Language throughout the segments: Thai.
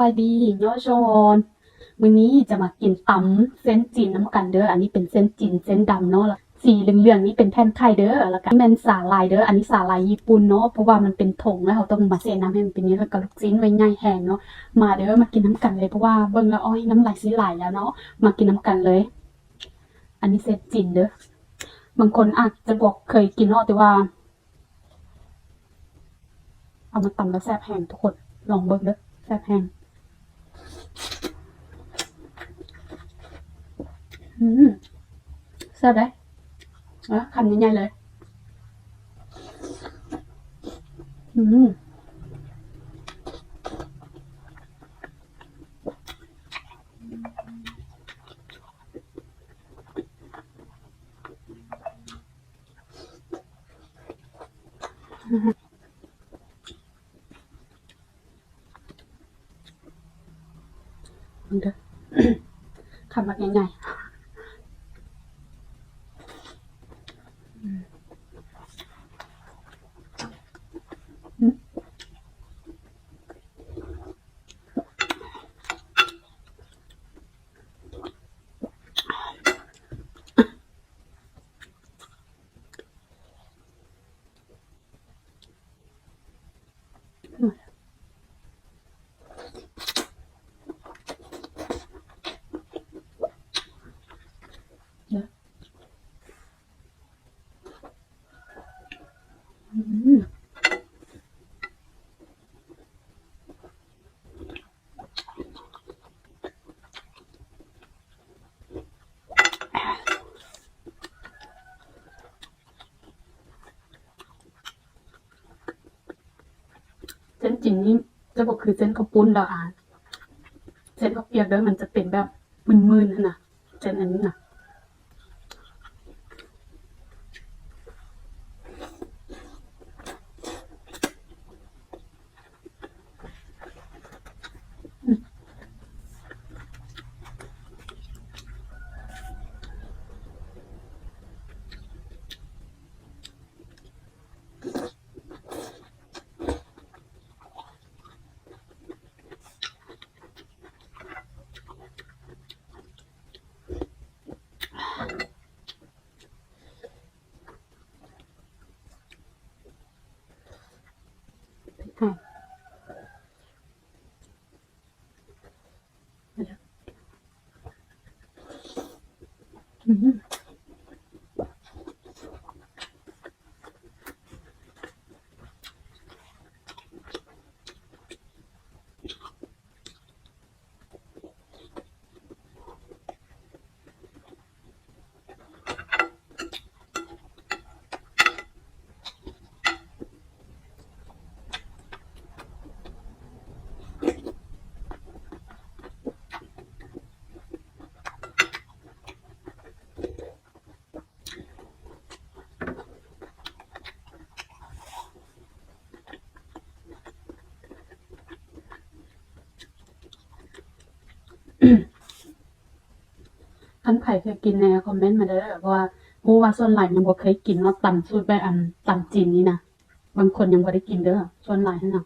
วัสดียอชอนมื้อนี้จะมากินตำเส้นจีนน้ำกันเด้อ อันนี้เป็นเส้นจีนเส้นดำเนาะสีเหลืองๆนี้เป็นแผ่นไข่เด้อ แล้วก็แม่นสาลายเด้อ อันนี้สาลายญี่ปุ่นเนาะ เพราะว่ามันเป็นผงแล้วเราต้องมาเสน้ำให้มันเป็นนี้แล้วก็ลูกชิ้นไว้ง่ายแห้งเนาะ มาเด้อมากินน้ำกันเลยเพราะว่าเบิ่งแล้วอ้อยน้ำลายสิไหลแล้วเนาะ มากินน้ำกันเลย อันนี้เส้นจีนเด้อ บางคนอาจจะบอกเคยกินเนาะแต่ว่า เอามาตำแล้วแซ่บแห้งทุกคน ลองเบิ่งเด้อแซ่บแห้ง อืมแซ่บได้อะคำใหญ่ๆเลย อืมมันเด้อ คำแบบใหญ่ๆอืมเด้ออืม เส้นจริงนี่จะบอกคือเส้นข้าวปุ้นดอกอะเส้นข้าวเปียกด้วยมันจะเป็นแบบมึนๆนะนะเส้นอันนี้นะ่ะ อื ท่านไผ่เคยกินในคอมเมนต์มาได้เลยว่าผู้ว่าส่วนหลายยังบ่เคยกินเนาะตำสูตรแบบอันตำจีนนี่นะบางคนยังบ่ได้กินเด้อส่วนหลายนั่นน่ะ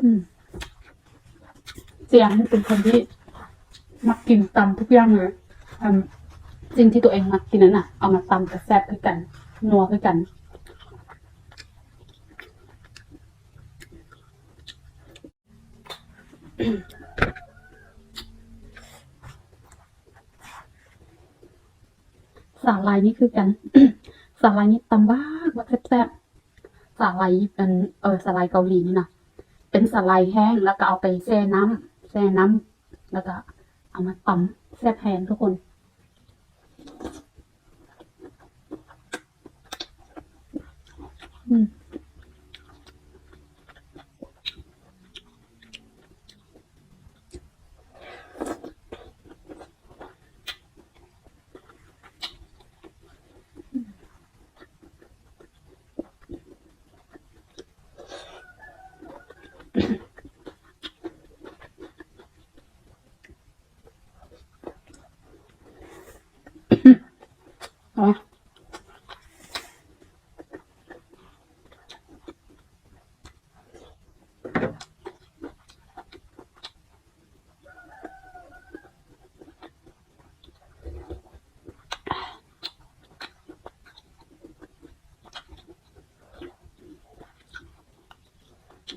อืมเสียงเป็นคนที่มักกินตำทุกอย่างเลยสิ่งที่ตัวเองมักกินนั้นน่ะ เอามาตำกับแซ่บคือกัน นัวคือกัน สาลายนี่คือกัน สาลายนี่ตำบ้ากว่าแซ่บๆสาลายเป็นเออสาลายเกาหลีนี่นะเป็นสาลายแห้งแล้วก็เอาไปแช่น้ำแช่น้ำแล้วก็เอามาตำแซ่บแห้งทุกคนอืม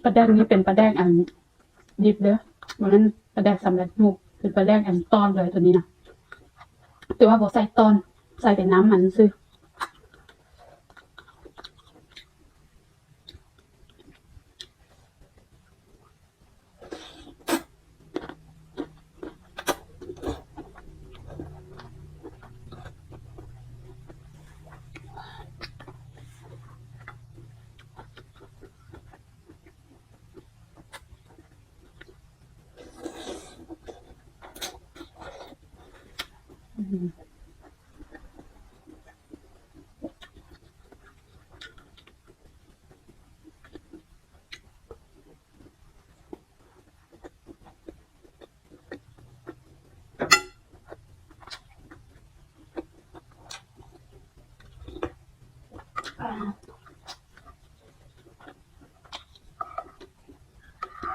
ปลาแดงนี้เป็นปลาแดงอันดิบเด้อมันนั้นปลาแดงสำเร็จรูปเป็นปลาแดงอันตอนเลยตัวนี้นะแต่ว่าบอใส่ตอนใส่แต่น้ำมันซื้อ ก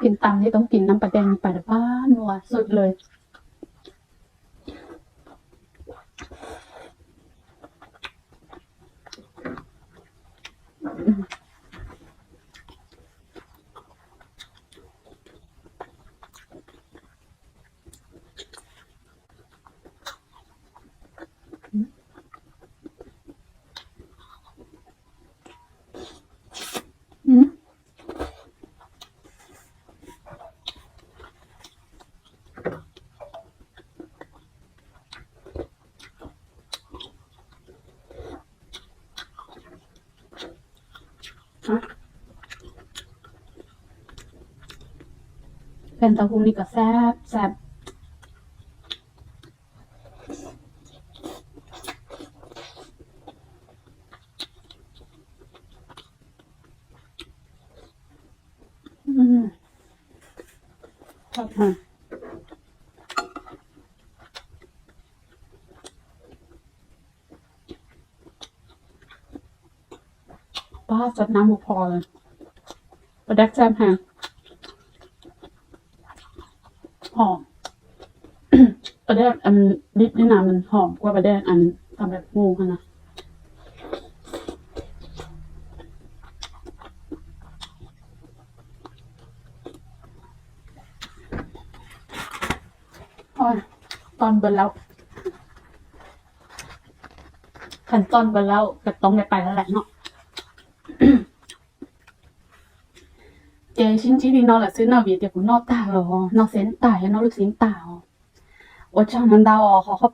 ินตำนี่ต้องกินน้ำปลาแดงปละบ้านนัวสุดเลย Mm-hmm. เป็นเต้าหู้นี่ก็แซ่บแซ่บอืมชอบมากป้าจัดน้ำบุพอเลยประดักแซ่บแฮงหอม ประแดกอันดิบนี่นะมันหอมกว่าประแดกอันทำแบบงูค่ะนะโอ้ยตอนเบิร์แล้วขันตอนเบิร์แล้วก็ต้องได้ไปแล้วแหละเนาะเจชิ้นชิ้นดีนอละซื้อนอวีเดี๋ยวกูนอตาหรอนอเซนตายนอลูกเซนตาอ๋อ 我正能到哦，好好